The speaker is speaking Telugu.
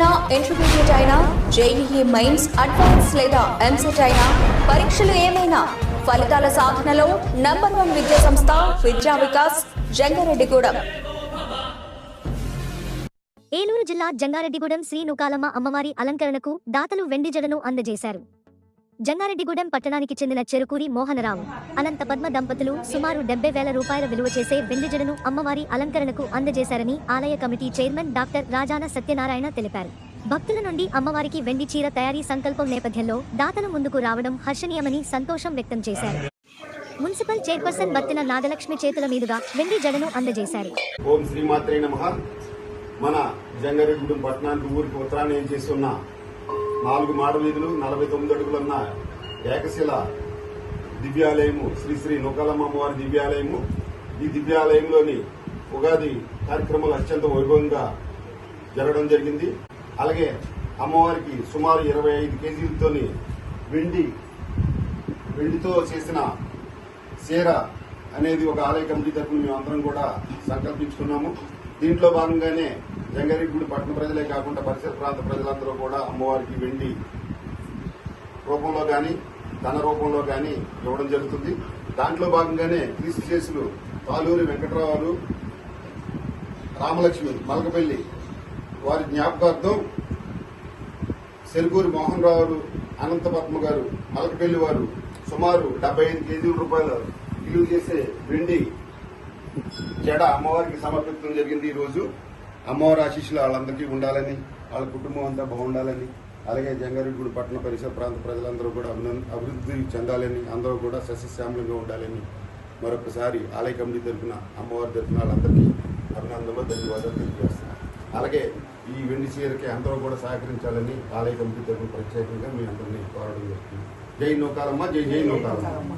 అయినా ఇంటర్మీడియట్ అయినా జేఈఈ మెయిన్స్ అడ్వాన్స్ లేదా ఎంసెట్ అయినా పరీక్షలు ఏమైనా ఫలితాల సాధనలో నంబర్ వన్ విద్యా సంస్థ విద్యా వికాస్ జంగారెడ్డిగూడెం. ఏలూరు జిల్లా జంగారెడ్డిగూడెం శ్రీనుకాలమ్మ అమ్మవారి అలంకరణకు దాతలు వెండి జడను అందజేశారు. జంగారెడ్డిగూడెం పట్టణానికి చెందిన చెరుకూరి మోహనరావు. అనంత పద్మ దంపతులు సుమారు డెబ్బై వేల రూపాయల విలువ చేసే వెండి జడను అమ్మవారి అలంకరణకు అందజేశారని ఆలయ committee chairman doctor Rajana Satyanarayana తెలిపారు. భక్తుల నుండి అమ్మవారికి వెండి చీర తయారీ సంకల్పం నేపథ్యంలో దాతలు ముందుకు రావడం హర్షణీయమని సంతోషం వ్యక్తం చేశారు. మున్సిపల్ చైర్పర్సన్ బత్తిన నాగలక్ష్మి చేతుల మీదుగా వెండి జడను అందజేశారు. ఓం శ్రీమాత్రే నమః. మన జంగారెడ్డి పట్టణానికి ఊరికి ఉత్తరాన్ని ఏం చేస్తున్న నాలుగు మాట వీధులు నలభై తొమ్మిది అడుగులున్న ఏకశిల దివ్యాలయము శ్రీ శ్రీ నూకాలమ్మ అమ్మవారి దివ్యాలయము. ఈ దివ్యాలయంలోని ఉగాది కార్యక్రమాలు అత్యంత వైభవంగా జరగడం జరిగింది. అలాగే అమ్మవారికి సుమారు ఇరవై ఐదు కేజీలతోని వెండి వెండితో చేసిన చీర అనేది ఒక ఆలయ కమిటీ తరఫున మేమందరం కూడా సంకల్పించుకున్నాము. దీంట్లో భాగంగానే జంగారెడ్డిగూడి పట్టణ ప్రజలే కాకుండా పరిసర ప్రాంత ప్రజలందరూ కూడా అమ్మవారికి వెండి రూపంలో కానీ ధన రూపంలో కానీ ఇవ్వడం జరుగుతుంది. దాంట్లో భాగంగానే క్రీస్తు చేసులు తాలూరి వెంకట్రావు రామలక్ష్మి మలకపల్లి వారి జ్ఞాపకార్థం సెలుకూరి మోహన్ రావు అనంత పద్మ గారు మలకపల్లి వారు సుమారు డెబ్బై ఐదు కేజీల రూపాయలు విలువ చేసే వెండి జడ అమ్మవారికి సమర్పించడం జరిగింది ఈ రోజు. అమ్మవారి ఆశీస్సులు వాళ్ళందరికీ ఉండాలని వాళ్ళ కుటుంబం అంతా బాగుండాలని అలాగే జంగారెడ్డిగూడి పట్టణ పరిసర ప్రాంత ప్రజలందరూ కూడా అభివృద్ధి చెందాలని అందరూ కూడా సస్యశ్యామలంగా ఉండాలని మరొకసారి ఆలయ కమిటీ తరఫున అమ్మవారి తరఫున వాళ్ళందరికీ అభినందనలు ధన్యవాదాలు తెలియజేస్తున్నాను. అలాగే ఈ వెండి చీరకి అందరూ కూడా సహకరించాలని ఆలయ కమిటీ తరఫున ప్రత్యేకంగా మీ అందరినీ కోరడం జరుగుతుంది జై నోకాలమ్మ జై జై నోకాలమ్మ.